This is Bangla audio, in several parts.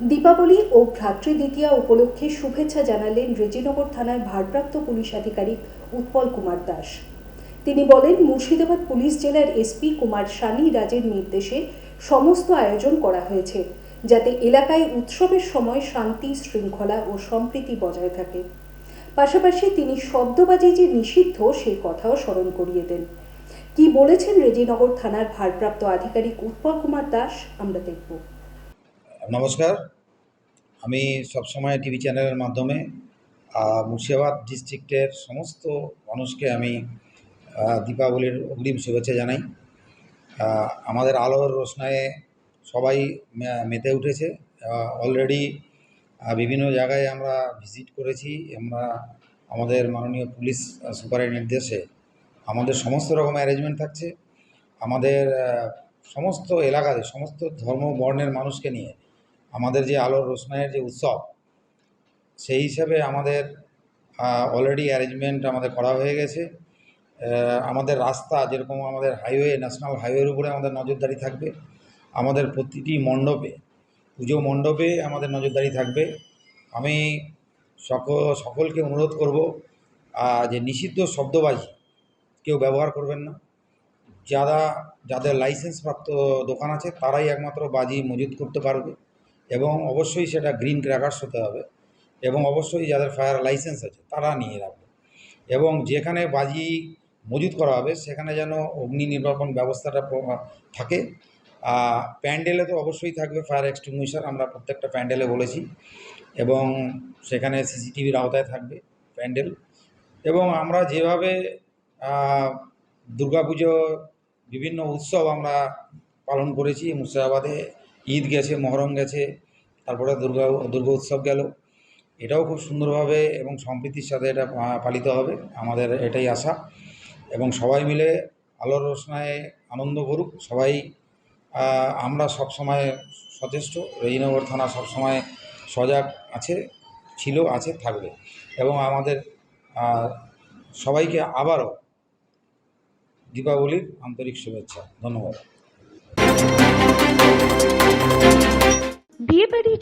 দীপাবলি ও ভ্রাতৃদ্বিতীয়া উপলক্ষে শুভেচ্ছা জানালেন রেজিনগর থানার ভারপ্রাপ্ত পুলিশ আধিকারিক উৎপল কুমার দাস। তিনি বলেন, মুর্শিদাবাদ পুলিশ জেলার এসপি কুমার শানি রাজের নির্দেশে সমস্ত আয়োজন করা হয়েছে, যাতে এলাকায় উৎসবের সময় শান্তি, শৃঙ্খলা ও সম্প্রীতি বজায় থাকে। পাশাপাশি তিনি শব্দবাজি যে নিষিদ্ধ, সেই কথাও স্মরণ করিয়ে দেন। কি বলেছেন রেজিনগর থানার ভারপ্রাপ্ত আধিকারিক উৎপল কুমার দাস, আমরা দেখব। নমস্কার। আমি সবসময় টিভি চ্যানেলের মাধ্যমে মুর্শিদাবাদ ডিস্ট্রিক্টের সমস্ত মানুষকে আমি দীপাবলির অগ্রিম শুভেচ্ছা জানাই। আমাদের আলোর রোশনায়ে সবাই মেতে উঠেছে। অলরেডি বিভিন্ন জায়গায় আমরা ভিজিট করেছি। আমরা, আমাদের মাননীয় পুলিশ সুপারের নির্দেশে আমাদের সমস্ত রকম অ্যারেঞ্জমেন্ট থাকছে। আমাদের সমস্ত এলাকাতে, সমস্ত ধর্ম বর্ণের মানুষকে নিয়ে আমাদের যে আলোর রোশনাইয়ের যে উৎসব, সেই হিসাবে আমাদের অলরেডি অ্যারেঞ্জমেন্ট আমাদের করা হয়ে গেছে। আমাদের রাস্তা যেরকম আমাদের হাইওয়ে ন্যাশনাল হাইওয়ের উপরে আমাদের নজরদারি থাকবে। আমাদের প্রতিটি মণ্ডপে, পুজো মণ্ডপে আমাদের নজরদারি থাকবে। আমি সকল সকলকে অনুরোধ করব যে নিষিদ্ধ শব্দবাজি কেউ ব্যবহার করবেন না। যারা, যাদের লাইসেন্স প্রাপ্ত দোকান আছে, তারাই একমাত্র বাজি মজুত করতে পারবে। এবং অবশ্যই সেটা গ্রিন ক্র্যাকার্স হতে হবে এবং অবশ্যই যাদের ফায়ার লাইসেন্স আছে, তারা নিয়ে রাখবে। এবং যেখানে বাজি মজুত করা হবে, সেখানে যেন অগ্নি নির্বাপন ব্যবস্থাটা থাকে। প্যান্ডেলে তো অবশ্যই থাকবে ফায়ার এক্সটিংগুইশার আমরা প্রত্যেকটা প্যান্ডেলে বলেছি। এবং সেখানে সিসিটিভির আওতায় থাকবে প্যান্ডেল। এবং আমরা যেভাবে দুর্গাপুজো বিভিন্ন উৎসব আমরা পালন করেছি, মুর্শিদাবাদে ঈদ গেছে, মহরম গেছে, তারপরে দুর্গা দুর্গা উৎসব গেল। এটাও খুব সুন্দরভাবে এবং সম্প্রীতির সাথে এটা পালিত হবে, আমাদের এটাই আশা। এবং সবাই মিলে আলোর রোশনায় আনন্দ করুক। সবাই আমরা সব সময় সচেষ্ট। রেজিনগর থানা সব সময় সজাগ আছে, ছিল, আছে, থাকবে। এবং আমাদের সবাইকে আবারও দীপাবলির আন্তরিক শুভেচ্ছা। ধন্যবাদ।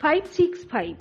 five six five